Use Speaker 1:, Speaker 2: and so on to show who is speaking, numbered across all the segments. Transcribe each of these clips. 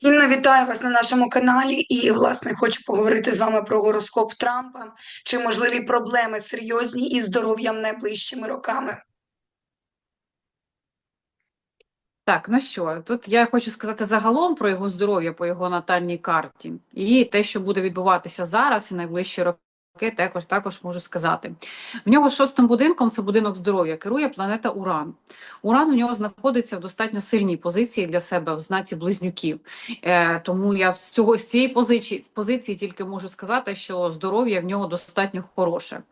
Speaker 1: Інна, вітаю вас на нашому каналі. І, власне, хочу поговорити з вами про гороскоп Трампа. Чи можливі проблеми серйозні із здоров'ям найближчими роками?
Speaker 2: Так, ну що, тут я хочу сказати загалом про його здоров'я по його натальній карті. І те, що буде відбуватися зараз і найближчі роки, також, також можу сказати. В нього шостим будинком це будинок здоров'я, керує планета Уран. Уран у нього знаходиться в достатньо сильній позиції для себе в знаці близнюків. Е, тому я з цього з цієї позиції, з позиції тільки можу сказати, що здоров'я в нього достатньо хороше.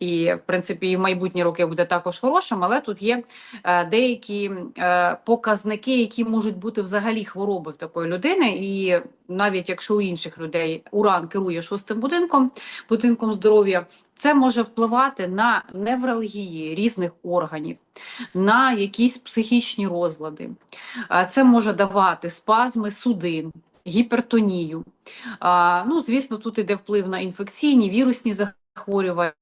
Speaker 2: І, в принципі, і в майбутні роки буде також хорошим, але тут є е, деякі е, показники, які можуть бути взагалі хвороби в такої людини. І навіть якщо у інших людей уран керує шостим будинком, будинком здоров'я, це може впливати на невралгії різних органів, на якісь психічні розлади. Це може давати спазми судин, гіпертонію. Ну, звісно, тут іде вплив на інфекційні, вірусні захворювання,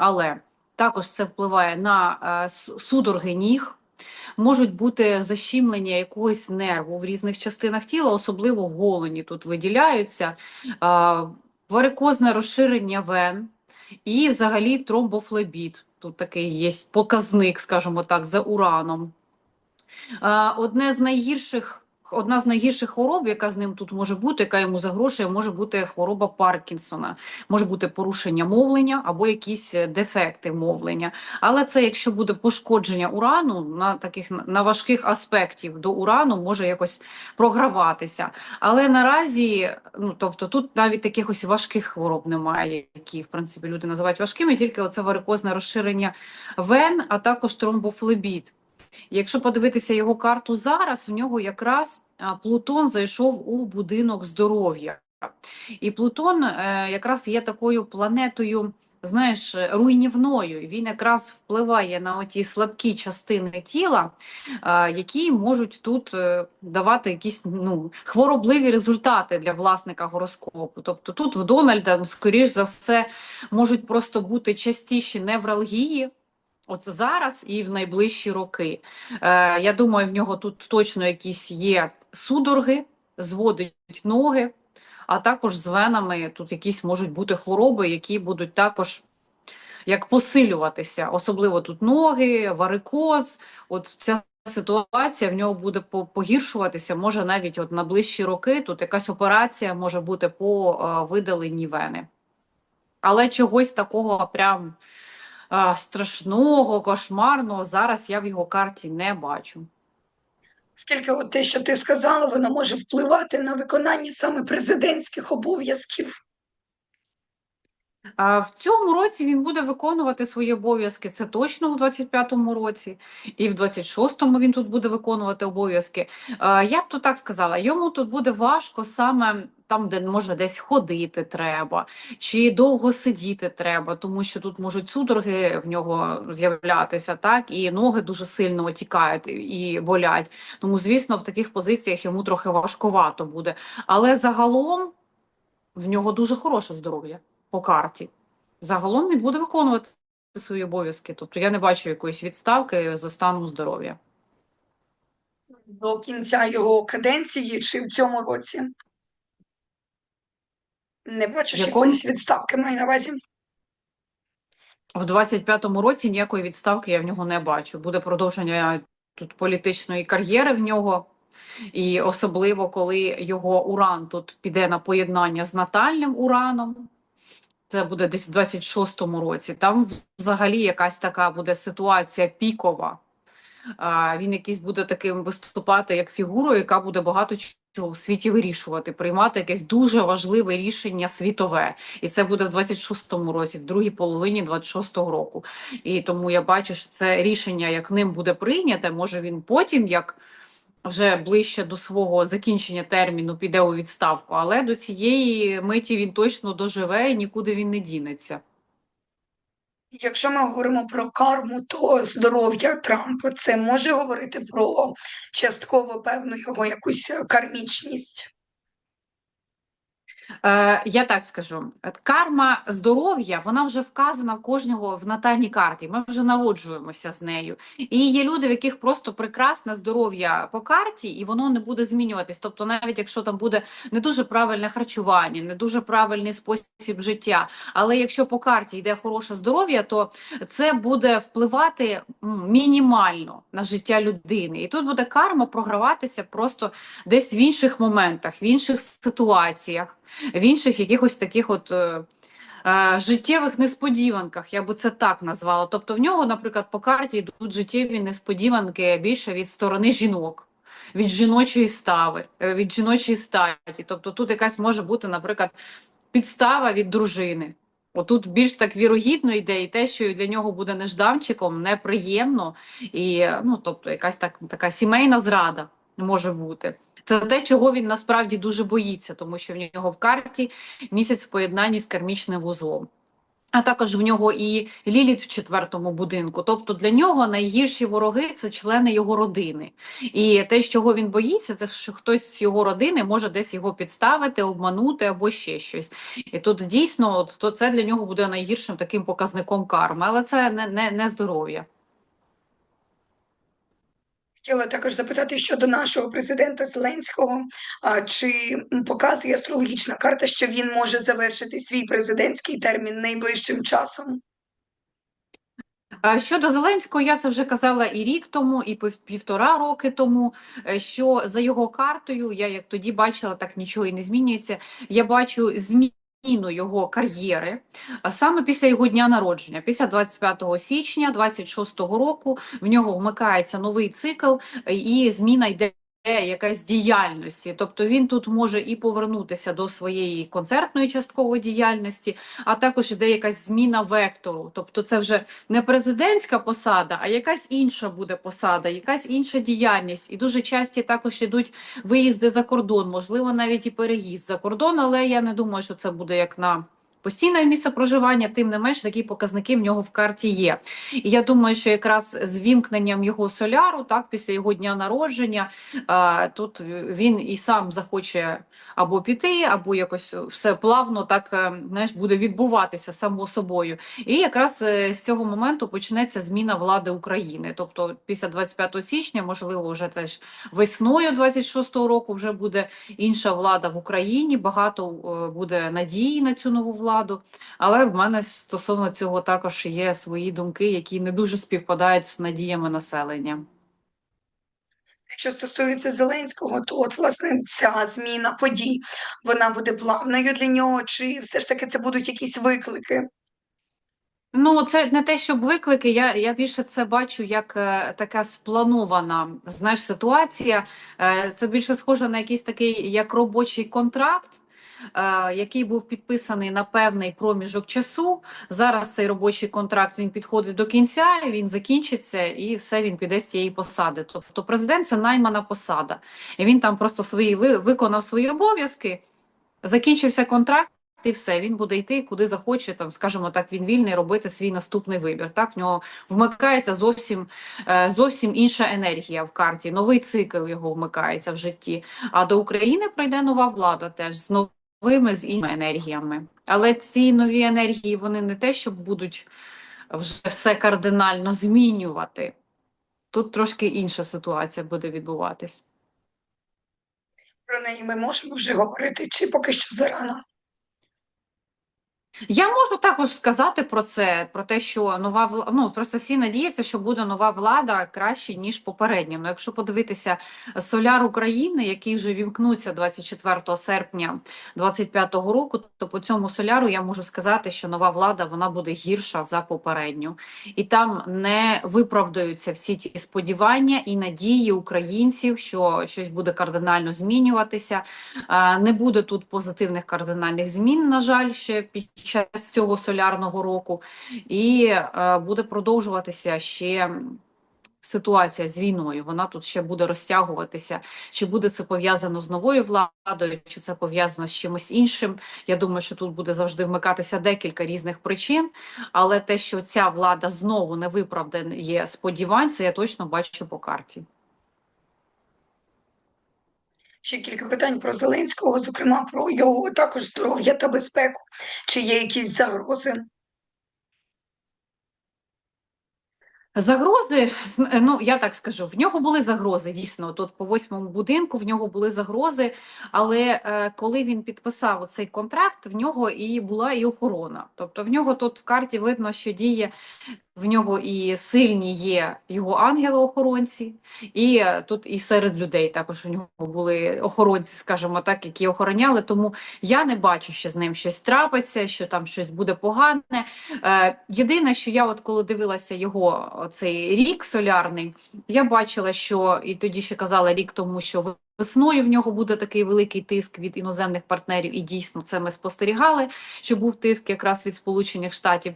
Speaker 2: але також це впливає на е, с- судороги ніг. Можуть бути защімлення якогось нерву в різних частинах тіла, особливо голені тут виділяються, варикозне розширення вен і взагалі тромбофлебіт. Тут такий є показник, скажімо так, за ураном. Одне з найгірших, одна з найгірших хвороб, яка з ним тут може бути, яка йому загрошує, може бути хвороба Паркінсона, може бути порушення мовлення або якісь е, дефекти мовлення. Але це якщо буде пошкодження урану на таких на важких аспектів до урану, може якось програватися. Але наразі, ну тобто, тут навіть якихось важких хвороб немає, які в принципі люди називають важкими, тільки оце варикозне розширення вен, а також тромбофлебіт. Якщо подивитися його карту зараз, в нього якраз Плутон зайшов у будинок здоров'я. І Плутон е, якраз є такою планетою, знаєш, руйнівною. Він якраз впливає на оті слабкі частини тіла, які можуть тут е, давати якісь ну, хворобливі результати для власника гороскопу. Тобто тут в Дональда, скоріш за все, можуть просто бути частіші невралгії. От зараз і в найближчі роки. Е, я думаю, в нього тут точно якісь є судороги, зводить ноги, а також з венами тут якісь можуть бути хвороби, які будуть також як посилюватися. Особливо тут ноги, варикоз. От ця ситуація в нього буде погіршуватися, може навіть от на ближчі роки тут якась операція може бути по е, видаленні вени. Але чогось такого прям страшного, кошмарного зараз я в його карті не бачу.
Speaker 1: Скільки от те, що ти сказала, воно може впливати на виконання саме президентських обов'язків?
Speaker 2: В цьому році він буде виконувати свої обов'язки. Це точно у 25-му році, і в 26-му він тут буде виконувати обов'язки. Я б тут так сказала, йому тут буде важко саме там, де може десь ходити треба, чи довго сидіти треба, тому що тут можуть судороги в нього з'являтися, так, і ноги дуже сильно отікають і болять. Тому, звісно, в таких позиціях йому трохи важкувато буде. Але загалом в нього дуже хороше здоров'я по карті. Загалом він буде виконувати свої обов'язки. Тобто я не бачу якоїсь відставки за станом здоров'я.
Speaker 1: До кінця його каденції чи в цьому році? Не бачиш
Speaker 2: Якому?
Speaker 1: якоїсь відставки, маю на увазі?
Speaker 2: В 25-му році ніякої відставки я в нього не бачу. Буде продовження тут політичної кар'єри в нього. І особливо, коли його уран тут піде на поєднання з натальним ураном. Це буде десь в 26-му році. Там взагалі якась така буде ситуація пікова. Він якийсь буде таким виступати як фігурою, яка буде багато чого в світі вирішувати, приймати якесь дуже важливе рішення світове. І це буде в 26-му році, в другій половині 26-го року. І тому я бачу, що це рішення, як ним буде прийняте, може він потім, як вже ближче до свого закінчення терміну, піде у відставку, але до цієї миті він точно доживе і нікуди він не дінеться.
Speaker 1: Якщо ми говоримо про карму, то здоров'я Трампа це може говорити про частково певну його якусь кармічність.
Speaker 2: Е, я так скажу, карма здоров'я, вона вже вказана в кожного в натальній карті. Ми вже народжуємося з нею. І є люди, в яких просто прекрасне здоров'я по карті, і воно не буде змінюватись. Тобто, навіть якщо там буде не дуже правильне харчування, не дуже правильний спосіб життя. Але якщо по карті йде хороше здоров'я, то це буде впливати мінімально на життя людини. І тут буде карма програватися просто десь в інших моментах, в інших ситуаціях в інших якихось таких от е, е, життєвих несподіванках, я би це так назвала. Тобто в нього, наприклад, по карті йдуть життєві несподіванки більше від сторони жінок. Від жіночої стави, е, від жіночої статі. Тобто тут якась може бути, наприклад, підстава від дружини. Отут більш так вірогідно йде і те, що для нього буде нежданчиком, неприємно, і ну, тобто якась так, така сімейна зрада може бути. Це те, чого він насправді дуже боїться, тому що в нього в карті місяць в поєднанні з кармічним вузлом. А також в нього і Ліліт в четвертому будинку. Тобто для нього найгірші вороги це члени його родини. І те, чого він боїться, це що хтось з його родини може десь його підставити, обманути або ще щось. І тут дійсно, от, то це для нього буде найгіршим таким показником карми, але це не, не, не здоров'я.
Speaker 1: Хотіла також запитати щодо нашого президента Зеленського. А, Чи показує астрологічна карта, що він може завершити свій президентський термін найближчим часом?
Speaker 2: Щодо Зеленського, я це вже казала і рік тому, і півтора роки тому. е, Що за його картою, я як тоді бачила, так нічого і не змінюється. Я бачу зміну його кар'єри саме після його дня народження, після 25 січня 26 року. В нього вмикається новий цикл, і зміна йде. Якась діяльності, тобто він тут може і повернутися до своєї концертної часткової діяльності, а також іде якась зміна вектору. Тобто, це вже не президентська посада, а якась інша буде посада, якась інша діяльність. І дуже часті також йдуть виїзди за кордон, можливо, навіть і переїзд за кордон, але я не думаю, що це буде як на постійне місце проживання, тим не менш такі показники в нього в карті є. І я думаю, що якраз з вімкненням його соляру, так, після його дня народження, тут він і сам захоче або піти, або якось все плавно так е, знаєш, буде відбуватися само собою. І якраз е, з цього моменту почнеться зміна влади України. Тобто, після 25 січня, можливо, вже теж весною 26-го року вже буде інша влада в Україні. Багато е, буде надії на цю нову владу. Але в мене стосовно цього також є свої думки, які не дуже співпадають з надіями населення.
Speaker 1: Що стосується Зеленського, то от власне ця зміна подій вона буде плавною для нього, чи все ж таки це будуть якісь виклики?
Speaker 2: Ну, це не те, щоб виклики. Я, я більше це бачу як е, така спланована знаєш, ситуація. Е, це більше схоже на якийсь такий як робочий контракт. Е, Який був підписаний на певний проміжок часу. Зараз цей робочий контракт він підходить до кінця, він закінчиться і все він піде з цієї посади. Тобто, президент це наймана посада, і він там просто свої ви- виконав свої обов'язки, закінчився контракт. І все, він буде йти куди захоче, там, скажімо так, він вільний робити свій наступний вибір. Так, в нього вмикається зовсім, е, зовсім інша енергія в карті, новий цикл його вмикається в житті. А до України прийде нова влада теж з новими з іншими енергіями. Але ці нові енергії вони не те, що будуть вже все кардинально змінювати. Тут трошки інша ситуація буде відбуватись.
Speaker 1: Про неї ми можемо вже говорити, чи поки що зарано?
Speaker 2: Я можу також сказати про це, про те, що нова влада, ну просто всі надіються, що буде нова влада краще, ніж попередня. Ну, якщо подивитися Соляр України, який вже вімкнуться 24 серпня 2025 року, то по цьому соляру я можу сказати, що нова влада вона буде гірша за попередню. І там не виправдаються всі ті сподівання і надії українців, що щось буде кардинально змінюватися. Е, Не буде тут позитивних кардинальних змін, на жаль, ще під час цього солярного року, і е, буде продовжуватися ще ситуація з війною. Вона тут ще буде розтягуватися. Чи буде це пов'язано з новою владою, чи це пов'язано з чимось іншим? Я думаю, що тут буде завжди вмикатися декілька різних причин, але те, що ця влада знову не виправдає сподівань, це я точно бачу по карті.
Speaker 1: Ще кілька питань про Зеленського, зокрема про його також здоров'я та безпеку. Чи є якісь загрози?
Speaker 2: Загрози, ну я так скажу, в нього були загрози, дійсно. Тут по восьмому будинку в нього були загрози. Але е, коли він підписав цей контракт, в нього і була і охорона. Тобто в нього тут в карті видно, що діє в нього і сильні є його ангели-охоронці, і е, тут і серед людей також у нього були охоронці, скажімо так, які охороняли. Тому я не бачу, що з ним щось трапиться, що там щось буде погане. Е, єдине, що я, от коли дивилася його цей рік солярний, я бачила, що і тоді ще казала рік тому, що весною в нього буде такий великий тиск від іноземних партнерів, і дійсно це ми спостерігали, що був тиск якраз від Сполучених Штатів.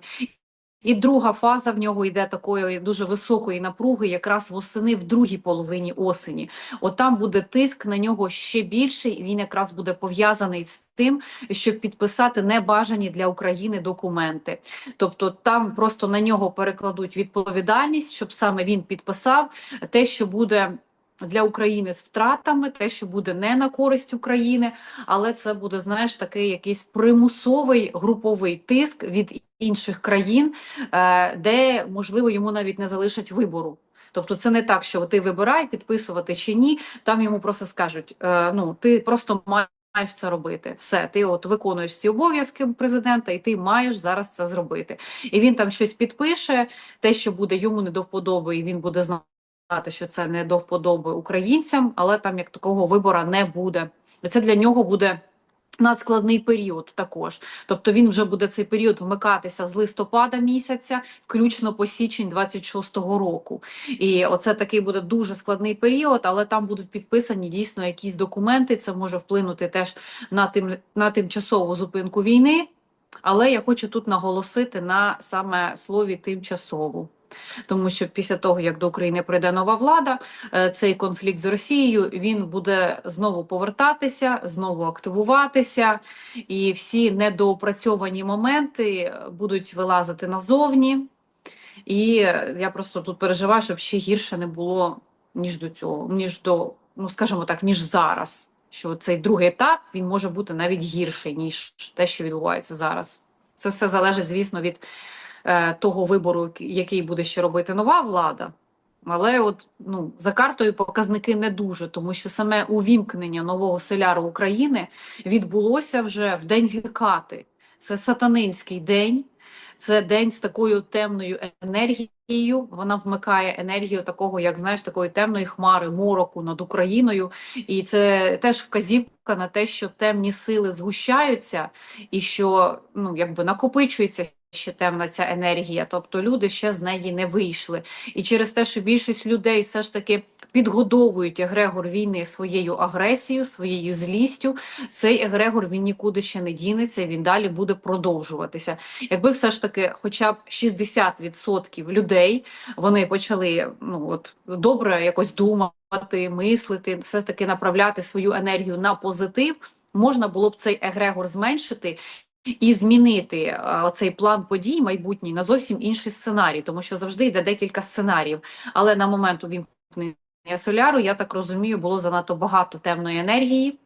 Speaker 2: І друга фаза в нього йде такої дуже високої напруги, якраз восени в другій половині осені. От там буде тиск на нього ще більший, і він якраз буде пов'язаний з тим, щоб підписати небажані для України документи. Тобто там просто на нього перекладуть відповідальність, щоб саме він підписав те, що буде. Для України з втратами, те, що буде не на користь України, але це буде, знаєш, такий якийсь примусовий груповий тиск від інших країн, е, де можливо йому навіть не залишать вибору. Тобто, це не так, що ти вибирай, підписувати чи ні. Там йому просто скажуть: е, ну ти просто маєш це робити. Все, ти от виконуєш ці обов'язки президента, і ти маєш зараз це зробити. І він там щось підпише, те, що буде йому не до вподоби, і він буде знати, що це не до вподоби українцям, але там як такого вибора не буде. Це для нього буде. На складний період також, тобто він вже буде цей період вмикатися з листопада місяця, включно по січень 26-го року. І оце такий буде дуже складний період, але там будуть підписані дійсно якісь документи. Це може вплинути теж на тим на тимчасову зупинку війни. Але я хочу тут наголосити на саме слові тимчасову. Тому що після того, як до України прийде нова влада, е, цей конфлікт з Росією він буде знову повертатися, знову активуватися, і всі недоопрацьовані моменти будуть вилазити назовні. І я просто тут переживаю, щоб ще гірше не було ніж до цього, ніж до, ну скажімо так, ніж зараз. Що цей другий етап він може бути навіть гірший, ніж те, що відбувається зараз. Це все залежить, звісно, від е, того вибору, який буде ще робити нова влада. Але от ну за картою показники не дуже, тому що саме увімкнення нового селяру України відбулося вже в день Гекати. Це сатанинський день, це день з такою темною енергією. Вона вмикає енергію такого, як знаєш, такої темної хмари, мороку над Україною. І це теж вказівка на те, що темні сили згущаються, і що ну якби накопичується ще темна ця енергія, тобто люди ще з неї не вийшли. І через те, що більшість людей все ж таки підгодовують егрегор війни своєю агресією, своєю злістю, цей егрегор він нікуди ще не дінеться, він далі буде продовжуватися. Якби все ж таки, хоча б 60% людей вони почали ну от добре якось думати, мислити, все ж таки направляти свою енергію на позитив. Можна було б цей егрегор зменшити і змінити е, цей план подій майбутній на зовсім інший сценарій, тому що завжди йде декілька сценаріїв. Але на момент увімкнення соляру, я так розумію, було занадто багато темної енергії.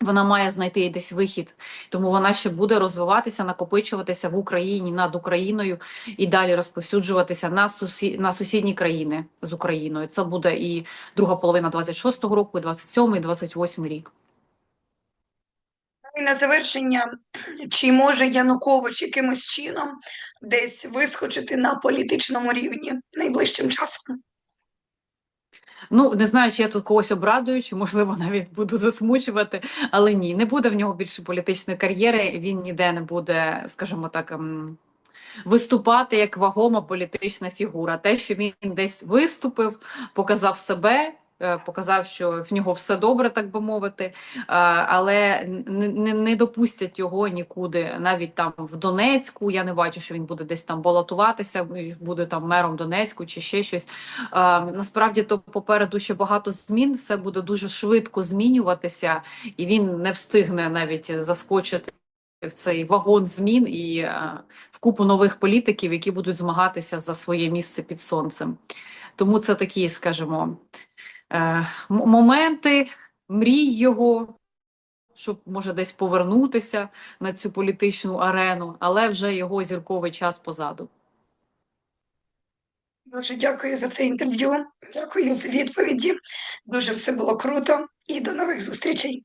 Speaker 2: Вона має знайти десь вихід, тому вона ще буде розвиватися, накопичуватися в Україні над Україною і далі розповсюджуватися на сусі... на сусідні країни з Україною. Це буде і друга половина 26-го року, і 27-й, і 28-й рік.
Speaker 1: І на завершення, чи може Янукович якимось чином десь вискочити на політичному рівні найближчим часом?
Speaker 2: Ну, не знаю, чи я тут когось обрадую, чи можливо навіть буду засмучувати, але ні, не буде в нього більше політичної кар'єри. Він ніде не буде, скажімо так, ем, виступати як вагома політична фігура. Те, що він десь виступив, показав себе. Е, Показав, що в нього все добре, так би мовити, е, але не, допустять його нікуди, навіть там в Донецьку. Я не бачу, що він буде десь там балотуватися, буде там мером Донецьку чи ще щось. Е, Насправді, то попереду ще багато змін, все буде дуже швидко змінюватися, і він не встигне навіть заскочити в цей вагон змін і в купу нових політиків, які будуть змагатися за своє місце під сонцем. Тому це такі, скажімо, моменти. мрій його, щоб може десь повернутися на цю політичну арену, але вже його зірковий час позаду.
Speaker 1: Дуже дякую за це інтерв'ю. Дякую за відповіді. Дуже все було круто і до нових зустрічей.